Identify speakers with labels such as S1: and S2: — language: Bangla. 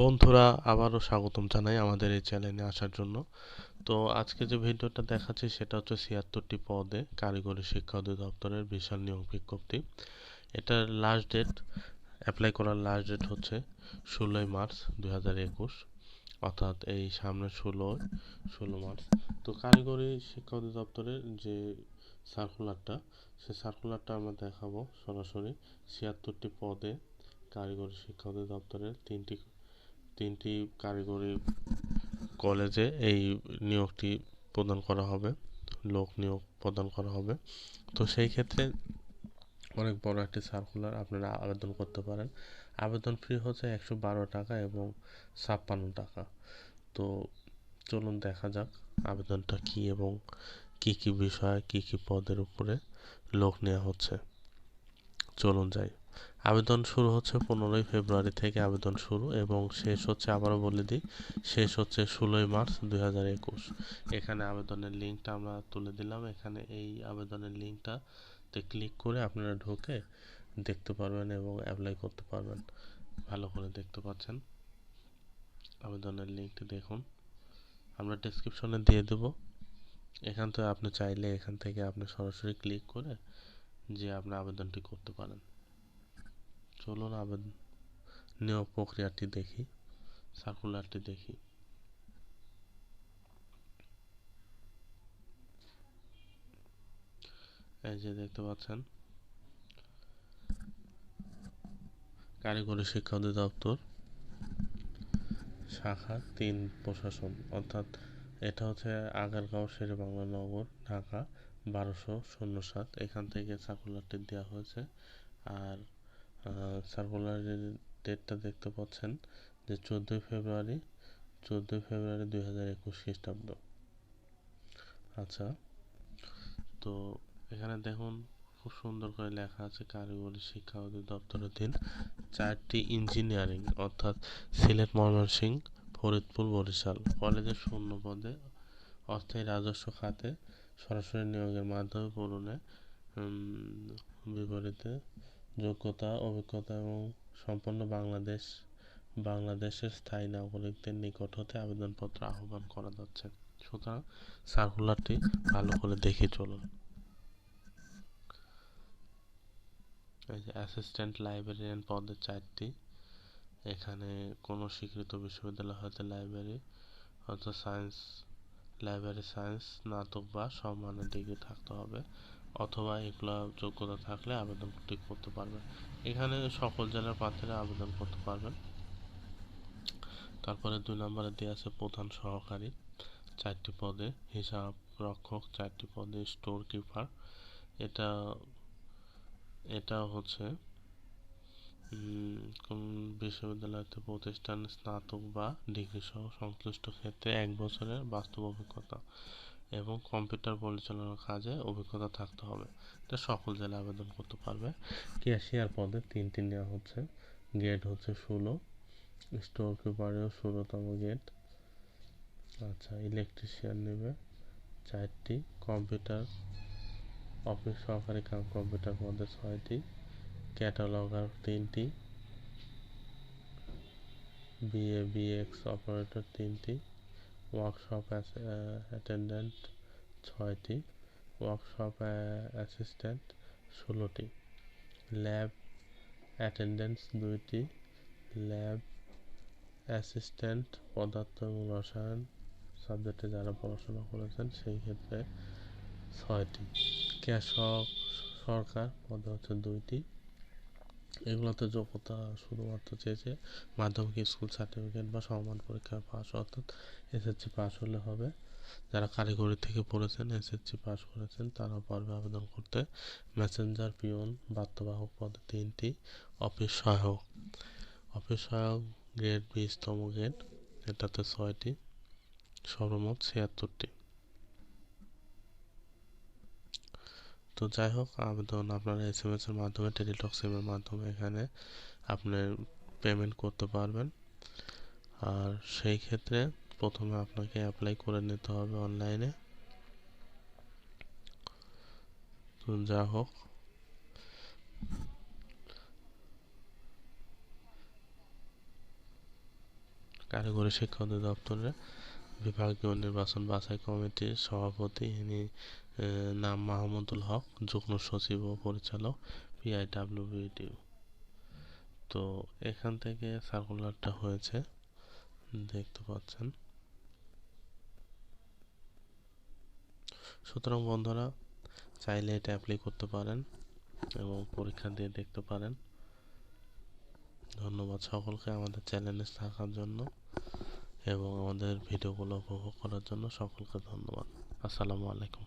S1: বন্ধুরা, আবারও স্বাগতম জানাই আমাদের এই চ্যানেলে আসার জন্য। তো আজকে যে ভিডিওটা দেখাচ্ছি, সেটা হচ্ছে ছিয়াত্তরটি পদে কারিগরি শিক্ষা অধিদপ্তরের বিশাল নিয়োগ বিজ্ঞপ্তি। এটার লাস্ট ডেট অ্যাপ্লাই করার লাস্ট ডেট হচ্ছে ষোলোই মার্চ দুই হাজার একুশ, অর্থাৎ এই সামনে ষোলো ষোলো মার্চ। তো কারিগরি শিক্ষা অধিদপ্তরের যে সার্কুলারটা সে সার্কুলারটা আমরা দেখাবো সরাসরি। ছিয়াত্তরটি পদে কারিগরি শিক্ষা অধিদপ্তরের তিনটি তিনটি কারিগরি কলেজে এই নিয়োগটি প্রদান করা হবে, লোক নিয়োগ প্রদান করা হবে। তো সেই ক্ষেত্রে অনেক বড় একটি সার্কুলার আপনারা আবেদন করতে পারেন। আবেদন ফি হচ্ছে একশো বারো টাকা এবং ছাপ্পান্ন টাকা। তো চলুন দেখা যাক আবেদনটা কি এবং কি কি বিষয়, কি কি পদের উপরে লোক নেওয়া হচ্ছে। চলুন যাই। আবেদন শুরু হচ্ছে পনেরোই ফেব্রুয়ারি থেকে আবেদন শুরু এবং শেষ হচ্ছে, আবারও বলে দিই, শেষ হচ্ছে ষোলোই মার্চ দুই হাজার একুশ। এখানে আবেদনের লিঙ্কটা আমরা তুলে দিলাম। এখানে এই আবেদনের লিঙ্কটাতে ক্লিক করে আপনারা ঢুকে দেখতে পারবেন এবং অ্যাপ্লাই করতে পারবেন। ভালো করে দেখতে পাচ্ছেন। আবেদনের লিঙ্কটি দেখুন। আমরা ডিসক্রিপশনে দিয়ে দেব। এখান থেকে আপনি চাইলে এখান থেকে আপনি সরাসরি ক্লিক করে যে আপনি আবেদনটি করতে পারেন। চলুন আবেদন নিয়োগ প্রক্রিয়াটি দেখি সার্কুলারটি দেখি। এই যে দেখতে পাচ্ছেন, কারিগরি শিক্ষা অধিদপ্তর, শাখা তিন প্রশাসন, অর্থাৎ এটা হচ্ছে আগারগাঁও শেরে বাংলা নগর, ঢাকা, বারোশো শূন্য সাত। এখান থেকে সার্কুলারটি দেওয়া হয়েছে। আর সার্কুলারের ডেটটা দেখতে পাচ্ছেন যে চোদ্দোই ফেব্রুয়ারি চোদ্দোই ফেব্রুয়ারি দুই হাজার একুশ খ্রিস্টাব্দ। আচ্ছা তো এখানে দেখুন খুব সুন্দর করে লেখা আছে কারিগরি শিক্ষা অধিদপ্তরের দিন চারটি ইঞ্জিনিয়ারিং, অর্থাৎ সিলেট ময়মনসিংহ, ফরিদপুর, বরিশাল। কলেজের শূন্য পদে অস্থায়ী রাজস্ব খাতে সরাসরি নিয়োগের মাধ্যমে পূরণে বিপরীতে যোগ্যতা, অভিজ্ঞতা এবং সম্পন্ন বাংলাদেশ, বাংলাদেশের স্থায়ী নাগরিকদের নিকট হতে আবেদনপত্র আহ্বান করা যাচ্ছে। সুতরাং সার্কুলারটি ভালো করে দেখে চলুন। অ্যাসিস্ট্যান্ট লাইব্রেরিয়ান পদের চারটি। এখানে কোনো স্বীকৃত বিশ্ববিদ্যালয় হয়তো লাইব্রেরি, হয়তো সায়েন্স, লাইব্রেরি সায়েন্স স্নাতক বা সম্মানের ডিগ্রি থাকতে হবে। অথবা এগুলো যোগ্যতা থাকলে আবেদনটি করতে পারবেন। এখানে সকল জেলার প্রার্থীরা আবেদন করতে পারবেন। তারপরে দুই নম্বরে দেওয়া আছে প্রধান সহকারী। চারটি পদে হিসাব রক্ষক, চারটি পদে স্টোর কিপার এটা এটা হচ্ছে বিশ্ববিদ্যালয়তে প্রতিষ্ঠান স্নাতক বা ডিগ্রি সহ সংশ্লিষ্ট ক্ষেত্রে এক বছরের বাস্তব অভিজ্ঞতা। এবং কম্পিউটার পরিচালনার কাজে অভিজ্ঞতা থাকতে হবে। এটা সকল জেলায় আবেদন করতে পারবে। ক্যাশিয়ার পদে তিনটি নেওয়া হচ্ছে। গেট হচ্ছে ষোলো। স্টোর কিপারেও ষোলোতম গেট। আচ্ছা ইলেকট্রিশিয়ান নেবে চারটি। কম্পিউটার, অফিস সহকারী কাম কম্পিউটার পদে ছয়টি। ক্যাটালগার তিনটি। বিএ, বিএক্স অপারেটর তিনটি। ওয়ার্কশপ অ্যাটেন্ডেন্ট ছয়টি। ওয়ার্কশপ অ্যাসিস্ট্যান্ট ষোলোটি। ল্যাব অ্যাটেন্ডেন্স দুইটি। ল্যাব অ্যাসিস্ট্যান্ট পদার্থ এবং রসায়ন সাবজেক্টে যারা পড়াশোনা করেছেন, সেই ক্ষেত্রে ছয়টি। কৃষক সরকার, পদ হচ্ছে দুইটি। এগুলোতে যোগ্যতা শুধুমাত্র চেয়েছে মাধ্যমিক স্কুল সার্টিফিকেট বা সমান পরীক্ষার পাস অর্থাৎ এসএসসি পাস হলে হবে। যারা কারিগরি থেকে পড়েছেন এসএসসি পাস করেছেন তারা পারবে আবেদন করতে। মেসেঞ্জার পিওন বার্তাবাহক পদে তিনটি অফিস সহায়ক। অফিস সহায়ক গ্রেড বিশতম গ্রেড এটাতে ছয়টি, সর্বমোট ছিয়াত্তরটি। তো যাই হোক, আবেদন আপনারা এস এম এস এর মাধ্যমে টেলিটক সিমের মাধ্যমে এখানে আপনি পেমেন্ট করতে পারবেন। আর সেই ক্ষেত্রে প্রথমে আপনাকে অ্যাপ্লাই করে নিতে হবে অনলাইনে তো যা হোক। কারিগরি শিক্ষা অধিদপ্তরের বিভাগীয় নির্বাচন বাছাই কমিটির সভাপতি ইনি নাম মাহমুদুল হক, যুগ্ম সচিব ও পরিচালক পিআইডাব্লিউবিডি তো এখান থেকে সার্কুলারটা হয়েছে, দেখতে পাচ্ছেন। সুতরাং বন্ধুরা, চাইলে এটা অ্যাপ্লাই করতে পারেন এবং পরীক্ষা দিয়ে দেখতে পারেন। ধন্যবাদ সকলকে আমাদের চ্যানেলে থাকার জন্য এবং আমাদের ভিডিওগুলো উপভোগ করার জন্য সকলকে ধন্যবাদ। আসসালামু আলাইকুম।